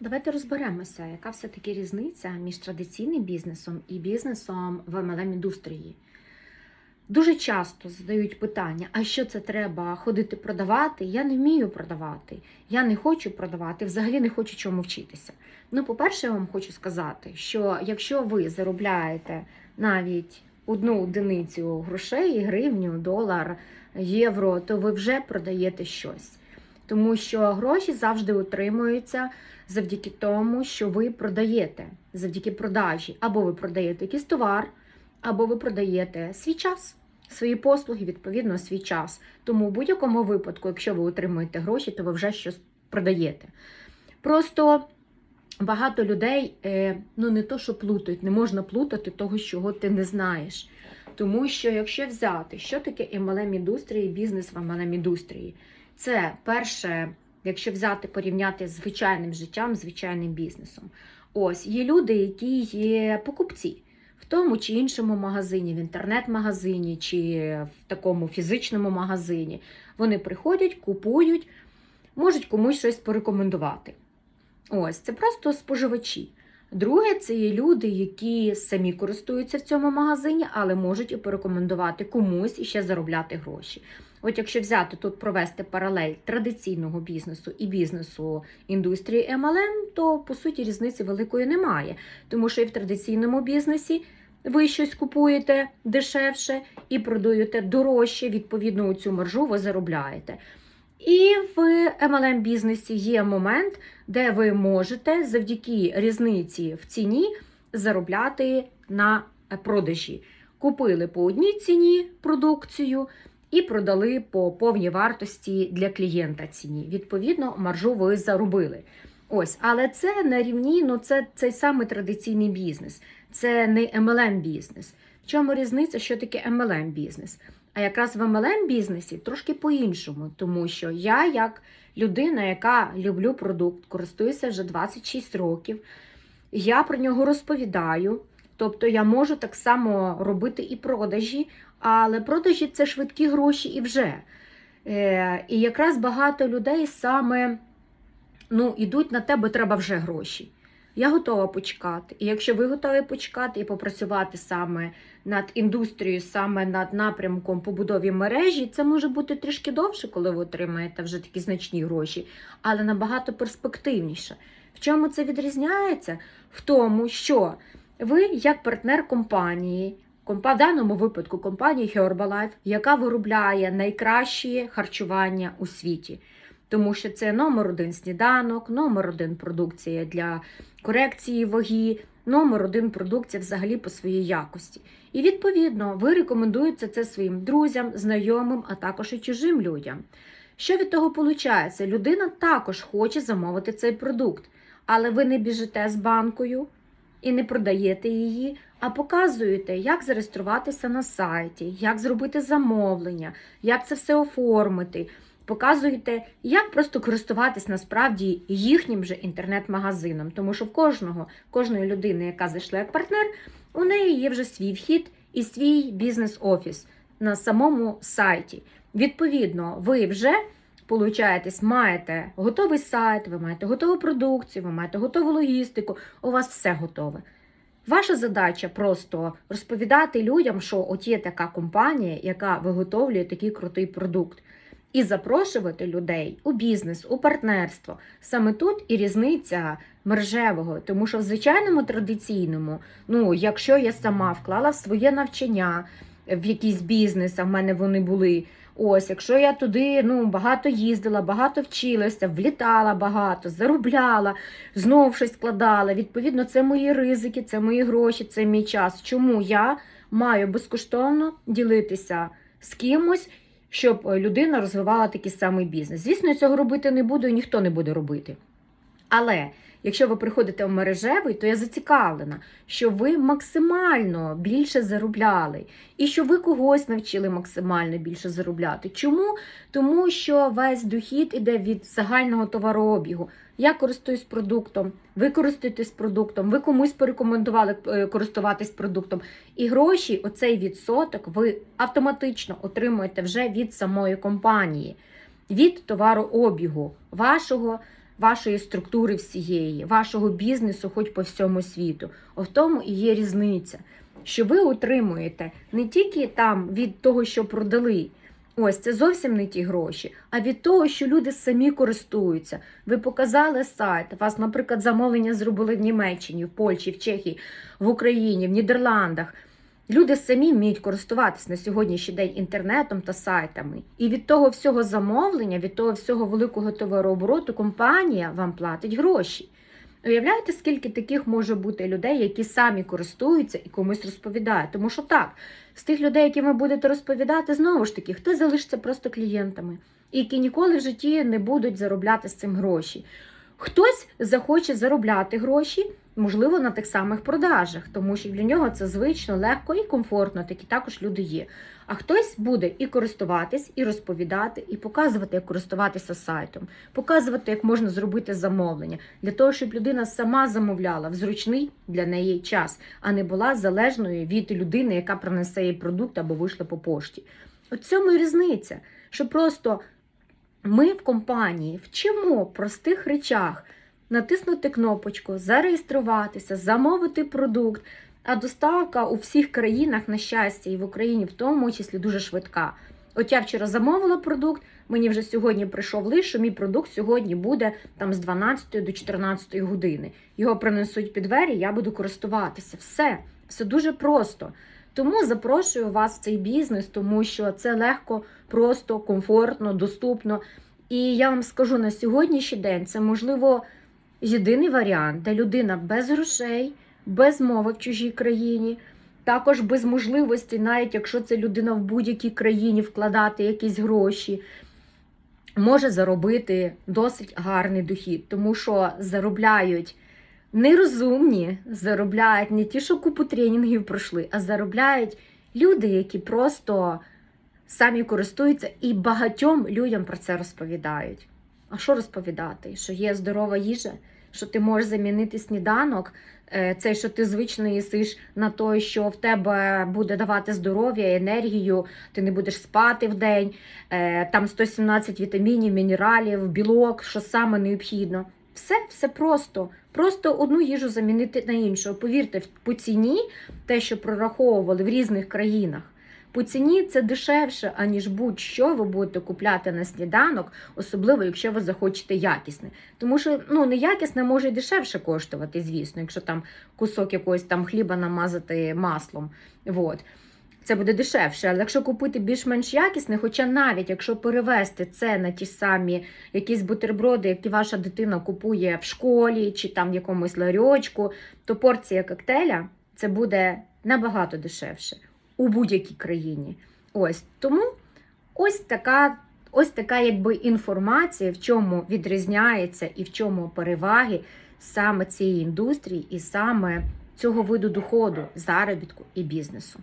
Давайте розберемося, яка все-таки різниця між традиційним бізнесом і бізнесом в MLM індустрії. Дуже часто задають питання: а що це треба ходити продавати? Я не вмію продавати, я не хочу продавати, взагалі не хочу чому вчитися. Ну, по-перше, я вам хочу сказати, що якщо ви заробляєте навіть одну одиницю грошей, гривню, долар, євро, то ви вже продаєте щось. Тому що гроші завжди отримуються завдяки тому, що ви продаєте, завдяки продажі. Або ви продаєте якийсь товар, або ви продаєте свій час, свої послуги, відповідно, свій час. Тому в будь-якому випадку, якщо ви отримуєте гроші, то ви вже щось продаєте. Просто багато людей е, ну не то, що плутають, не можна плутати того, чого ти не знаєш. Тому що якщо взяти, що таке MLM індустрія і бізнес в MLM індустрії, це перше, якщо взяти порівняти з звичайним життям, звичайним бізнесом. Ось є люди, які є покупці в тому чи іншому магазині, в інтернет-магазині чи в такому фізичному магазині. Вони приходять, купують, можуть комусь щось порекомендувати. Ось це просто споживачі. Друге, це є люди, які самі користуються в цьому магазині, але можуть і порекомендувати комусь і ще заробляти гроші. От якщо взяти тут провести паралель традиційного бізнесу і бізнесу індустрії MLM, то по суті різниці великої немає. Тому що і в традиційному бізнесі ви щось купуєте дешевше і продаєте дорожче, відповідно, у цю маржу ви заробляєте. І в MLM бізнесі є момент, де ви можете завдяки різниці в ціні заробляти на продажі. Купили по одній ціні продукцію і продали по повній вартості для клієнта ціні. Відповідно, маржу ви заробили. Ось, але це на рівні, ну це цей самий традиційний бізнес, це не MLM бізнес. В чому різниця, що таке MLM бізнес? А якраз в MLM бізнесі трошки по-іншому, тому що я, як людина, яка люблю продукт, користуюся вже 26 років, я про нього розповідаю. Тобто я можу так само робити і продажі, але продажі це швидкі гроші і вже. Е, І якраз багато людей саме ну, ідуть на тебе, треба вже гроші. Я готова почекати. І якщо ви готові почекати і попрацювати саме над індустрією, саме над напрямком побудові мережі, це може бути трішки довше, коли ви отримаєте вже такі значні гроші, але набагато перспективніше. В чому це відрізняється? В тому, що ви, як партнер компанії, компа- в даному випадку компанії Herbalife, яка виробляє найкращі харчування у світі. Тому що це номер один сніданок, номер один продукція для корекції ваги, номер один продукція взагалі по своїй якості. І відповідно ви рекомендуєте це своїм друзям, знайомим, а також і чужим людям. Що від того виходить? Людина також хоче замовити цей продукт, але ви не біжите з банкою і не продаєте її, а показуєте, як зареєструватися на сайті, як зробити замовлення, як це все оформити. Показуєте, як просто користуватись насправді їхнім же інтернет-магазином, тому що в кожного, кожної людини, яка зайшла як партнер, у неї є вже свій вхід і свій бізнес-офіс на самому сайті. Відповідно, ви вже получаєтесь, маєте готовий сайт, ви маєте готову продукцію, ви маєте готову логістику, у вас все готове. Ваша задача просто розповідати людям, що от є така компанія, яка виготовлює такий крутий продукт і запрошувати людей у бізнес, у партнерство. Саме тут і різниця мережевого, тому що в звичайному традиційному, ну якщо я сама вклала в своє навчання в якийсь бізнес, а в мене вони були. Ось, якщо я туди ну, багато їздила, багато вчилася, влітала багато, заробляла, знов щось складала. Відповідно, це мої ризики, це мої гроші, це мій час. Чому я маю безкоштовно ділитися з кимось щоб е, людина розвивала такий самий бізнес. Звісно, я цього робити не буду і ніхто не буде робити. Але якщо ви приходите в мережевий, то я зацікавлена, що ви максимально більше заробляли, і що ви когось навчили максимально більше заробляти. Чому? Тому що весь дохід іде від загального товарообігу. Я користуюсь продуктом, ви користуєтесь продуктом, ви комусь порекомендували е, користуватись продуктом. І гроші, оцей відсоток, ви автоматично отримуєте вже від самої компанії, від товарообігу вашого вашої структури всієї, вашого бізнесу, хоч по всьому світу. В тому і є різниця, що ви отримуєте не тільки там від того, що продали. Ось це зовсім не ті гроші, а від того, що люди самі користуються. Ви показали сайт, вас, наприклад, замовлення зробили в Німеччині, в Польщі, в Чехії, в Україні, в Нідерландах. Люди самі вміють користуватися на сьогоднішній день інтернетом та сайтами. І від того всього замовлення, від того всього великого товарообороту компанія вам платить гроші. Уявляєте, скільки таких може бути людей, які самі користуються і комусь розповідають? Тому що так, з тих людей, яким ви будете розповідати, знову ж таки, хтось залишиться просто клієнтами, які ніколи в житті не будуть заробляти з цим гроші. Хтось захоче заробляти гроші, можливо, на тих самих продажах, тому що для нього це звично, легко і комфортно, такі також люди є. А хтось буде і користуватись, і розповідати, і показувати, як користуватися сайтом, показувати, як можна зробити замовлення, для того, щоб людина сама замовляла в зручний для неї час, а не була залежною від людини, яка принесе їй продукт або вийшла по пошті. От цьому і різниця, що просто ми в компанії вчимо простих речах натиснути кнопочку, зареєструватися, замовити продукт. А доставка у всіх країнах, на щастя, і в Україні в тому числі дуже швидка. От я вчора замовила продукт, мені вже сьогодні прийшов лист, що мій продукт сьогодні буде там з 12 до 14 години. Його принесуть під двері, я буду користуватися. Все, все дуже просто. Тому запрошую вас в цей бізнес, тому що це легко, просто, комфортно, доступно. І я вам скажу на сьогоднішній день це можливо єдиний варіант, де людина без грошей, без мови в чужій країні, також без можливості, навіть якщо це людина в будь-якій країні вкладати якісь гроші, може заробити досить гарний дохід, тому що заробляють. Нерозумні заробляють не ті, що купу тренінгів пройшли, а заробляють люди, які просто самі користуються і багатьом людям про це розповідають. А що розповідати? Що є здорова їжа, що ти можеш замінити сніданок, е, цей, що ти звично їсиш на той, що в тебе буде давати здоров'я, енергію, ти не будеш спати в день, е, там 117 вітамінів, мінералів, білок, що саме необхідно. Все, все просто. Просто одну їжу замінити на іншу. Повірте, по ціні те, що прораховували в різних країнах. По ціні це дешевше, аніж будь-що ви будете купляти на сніданок, особливо якщо ви захочете якісне. Тому що ну неякісне може й дешевше коштувати, звісно, якщо там кусок якогось там хліба намазати маслом. Вот. Це буде дешевше, але якщо купити більш-менш якісне, хоча навіть якщо перевести це на ті самі якісь бутерброди, які ваша дитина купує в школі чи там в якомусь ларьочку, то порція коктейля це буде набагато дешевше у будь-якій країні. Ось тому ось така. Ось така якби інформація, в чому відрізняється і в чому переваги саме цієї індустрії, і саме цього виду доходу, заробітку і бізнесу.